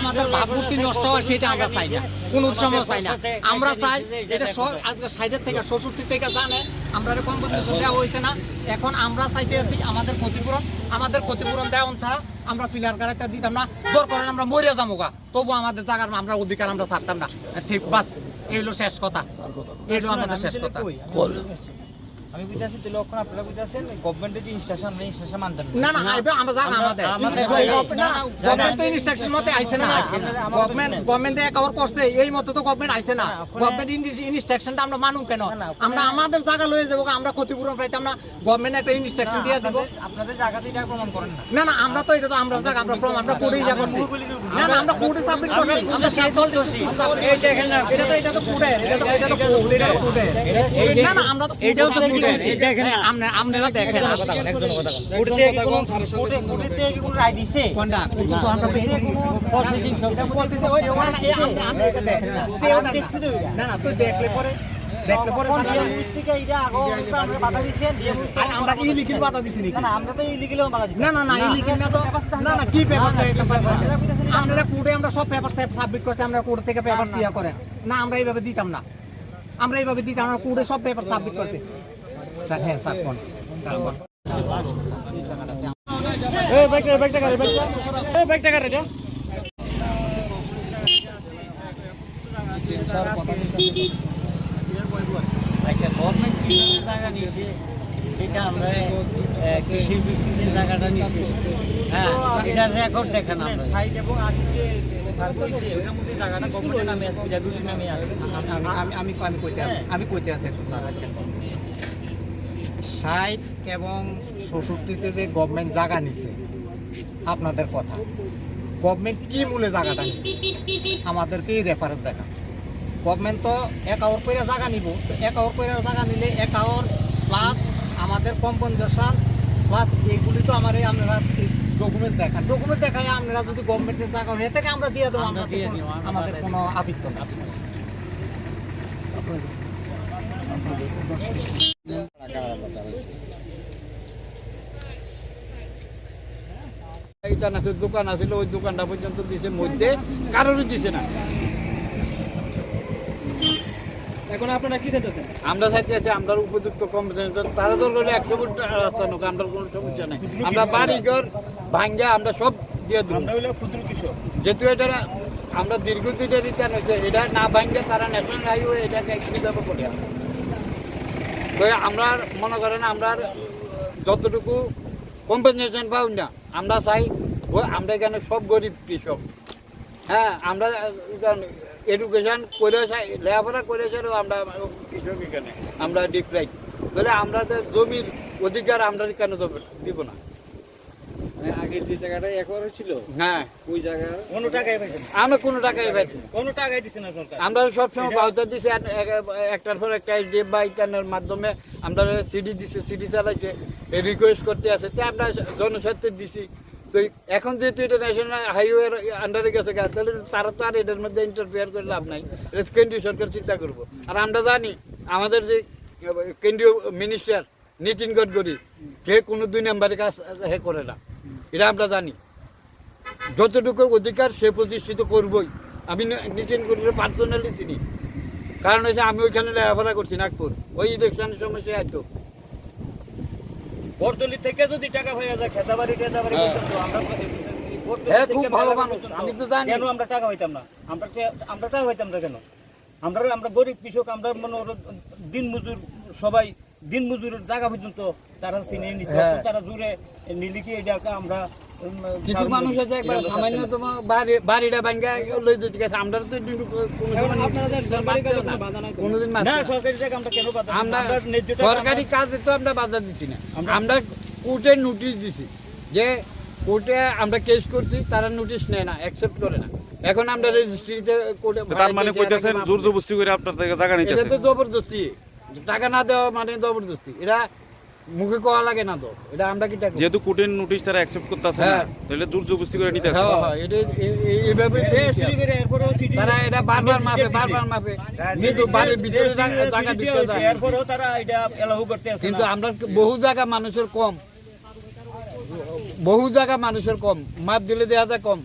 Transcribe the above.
আমাদের ভাবমূর্তি নষ্ট হয়, সেটা আমরা চাই না। সময় চাই না। আমরা চাই এটা আজকে থেকে থেকে জানে, আমরা দেওয়া হয়েছে না। এখন আমরা চাইতে আছি আমাদের ক্ষতিপূরণ। আমাদের ক্ষতিপূরণ দেওয়া ছাড়া আমরা ফিলার গাড়িটা দিতাম না। দর করেন আমরা মরে যাব গা। তবু আমাদের জায়গার আমরা অধিকার আমরা ছাড়তাম না। ঠিক, বাস, এই হলো শেষ কথা। এই হলো আমাদের শেষ কথা। আমি বুঝতেছি তুই লক্ষণ আপনারা বুঝতেছেন গভর্নমেন্টের যে ইনস্ট্রাকশন নেই ইনস্ট্রাকশন মানতেন না। না এটা আমরা জানা আমাদের। গভর্নমেন্ট তো ইনস্ট্রাকশন মতে আইছে না। গভর্নমেন্ট গভর্নমেন্ট এক আওয়ার করছে এই মতো তো গভর্নমেন্ট আইছে না। গভর্নমেন্ট ইনস্ট্রাকশনটা আমরা মানুম কেন? আমরা আমাদের জায়গা লয়ে যাব আমরা ক্ষতিপূরণ পাইতাম না গভর্নমেন্ট একটা ইনস্ট্রাকশন দিয়ে দিব। আপনাদের- আপনাদের জায়গাতে এটা প্রমাণ করেন না। না না আমরা তো এটা তো আমরা জায়গা আমরা প্রমাণ আমরা কোর্টে ইয়া করছি। না না আমরা কোর্টে সাবমিট করছি। আমরা সেই দল দেখেন না, এটা তো এটা তো কোর্টে এটা তো এটা তো কোর্ট এটা তো কোর্টে। না না আমরা তো তো দেখেন। আপনি আপনারা দেখেন আমরা না। না। না দেখলে পরে পরে না। আমরা কি লিখিত বাধা দিছি নাকি? না লিখিত তো কি পেপার দিতে আমরা কোর্টে আমরা সব পেপার সাবমিট করছি আমরা কোর্ট থেকে পেপার দিয়া করেন। না আমরা এইভাবে দিতাম না। আমরা এইভাবে দিতাম না কোর্টে সব পেপার সাবমিট করছি। স্যার হ্যাঁ স্যার কোন স্যার কোন এই ব্যাগটা ব্যাগটা কারে ব্যাগটা। এই ব্যাগটা কারে এটা। আচ্ছা গভর্নমেন্ট কি জায়গা নিয়েছে? এটা আমরা কৃষি ভিত্তিতে জায়গাটা নিয়েছি। হ্যাঁ এটার রেকর্ড দেখেন আমরা। ষাট এবং আমি আমি আমি আমি আমি কইতে আছি আমি কইতে আছি একটু স্যার ষাট এবং ষষট্টিতে যে গভর্নমেন্ট জায়গা নিছে আপনাদের কথা। গভর্নমেন্ট কি মূলে জায়গাটা নিছে? আমাদেরকেই রেফারেন্স দেখা গভর্নমেন্ট তো এক আওয়ার করে জায়গা নিব তো এক আওয়ার করে জায়গা নিলে এক আওয়ার প্লাস আমাদের কম্পনসেশন প্লাস এগুলি তো আমার এই আপনারা ডকুমেন্ট দেখান। ডকুমেন্ট দেখায় আপনারা যদি গভর্নমেন্টের জায়গা হয়ে থাকে আমরা দিয়ে দেবো আমাদের কোনো আবৃত্ত না এটা আছে দোকান আছিল ওই দোকানটা পর্যন্ত দিছে মধ্যে কারোরই দিছে না। এখন আপনারা কি চাইতেছেন? আমরা চাইতে আমরা উপযুক্ত কম্পিটিশন তারা তো করলে একশো ফুট রাস্তা নোক আমরা কোনো সমস্যা নেই। আমরা বাড়ি ঘর ভাঙ্গা আমরা সব দিয়ে দেবো আমরা হইল ক্ষুদ্র কৃষক। যেহেতু এটা আমরা দীর্ঘদিনের রিটার্ন হয়েছে এটা না ভাঙ্গে তারা ন্যাশনাল হাইওয়ে এটাকে একটু করে তো আমরা মনে করেন আমরা যতটুকু কম্পেনসেশন পাই না আমরা চাই আমরা এখানে সব গরিব কৃষক। হ্যাঁ আমরা এডুকেশন করে লেখাপড়া করে আমরা কৃষক এখানে আমরা ডিপ্রাইভ তাহলে আমরা তো জমির অধিকার আমরা কেন দিব না মানে আগে যে জায়গাটা একবার ছিল হ্যাঁ। ওই জায়গা কোনো টাকাই পাইছেন আমরা কোনো টাকাই পাইছি কোনো টাকাই দিচ্ছে না সরকার। আমরা সবসময় বাউতা দিছি এক- এক- একটার পর একটা এসডিএফ বা ইটানের মাধ্যমে আমরা সিডি দিছি সিডি চালাইছে রিকোয়েস্ট করতে আছে তে আমরা জনস্বার্থে দিছি। তো এখন যেহেতু এটা ন্যাশনাল হাইওয়ের আন্ডারে গেছে গা, তাহলে তারা তো আর এটার মধ্যে ইন্টারফেয়ার করে লাভ নাই। এটা কেন্দ্রীয় সরকার চিন্তা করব। আর আমরা জানি আমাদের যে কেন্দ্রীয় মিনিস্টার নীতিন গডকরি সে কোনো দুই নাম্বারের কাজ হে করে না। এটা আমরা জানি। যতটুকু অধিকার সে প্রতিষ্ঠিত করবই। আমি নীতিন গডকরি পার্সোনালি চিনি কারণ হচ্ছে আমি ওইখানে লেখাপড়া করছি নাগপুর। ওই ইলেকশনের সময় সে বরদলি থেকে যদি টাকা হয়ে যায় খেতাবাড়ি টেতাবাড়ি হ্যাঁ। পর্যন্ত আমরা বরদলি হ্যাঁ, থেকে খুব ভালো মানুষ। আমি তো জানি। কেন আমরা টাকা পাইতাম না আমরা আমরা টাকা না কেন আমরা আমরা গরিব কৃষক আমরা মনে দিন মজুর সবাই দিন মজুরের জায়গা পর্যন্ত তারা চিনে নিচ্ছে হ্যাঁ। তারা জুড়ে নিলিখিয়ে আমরা কিছু মানুষ আছে একবার সামান্য আমরা তোমার বাড়ি বাড়িটা ভাঙ্গা লই দিতে গেছে। আমরা তো। কোনোদিন না। মানতে না। সরকারি জায়গা আমরা সরকারি কাজে তো আমরা বাধা দিচ্ছি না। আমরা- কোর্টে নোটিশ দিছি যে কোর্টে আমরা কেস করছি তারা নোটিশ নেয় না অ্যাকসেপ্ট করে না। এখন আমরা রেজিস্ট্রিতে কোর্টে তার মানে কইতেছেন জোর জবস্তি করে আপনার থেকে জায়গা এটা তো জবরদস্তি। টাকা না দেওয়া মানে জবরদস্তি। এটা মুখে কোয়া লাগে না তো। এটা আমরা কি টাকা যেহেতু কোর্টের নোটিশ তারা অ্যাকসেপ্ট করতেছে না হ্যাঁ। তাহলে জোর জবস্তি করে নিতেছে হ্যাঁ হ্যাঁ এটা এইভাবে তারা এটা বারবার মাপে বারবার মাপে। কিন্তু বাড়ির ভিতরে জায়গা- জায়গা দিতে যায়। এরপরেও তারা এটা এলাও করতে আছে কিন্তু আমরা বহু জায়গা মানুষের কম। বহু জায়গা মানুষের কম। মাপ দিলে দেয়া যায় কম।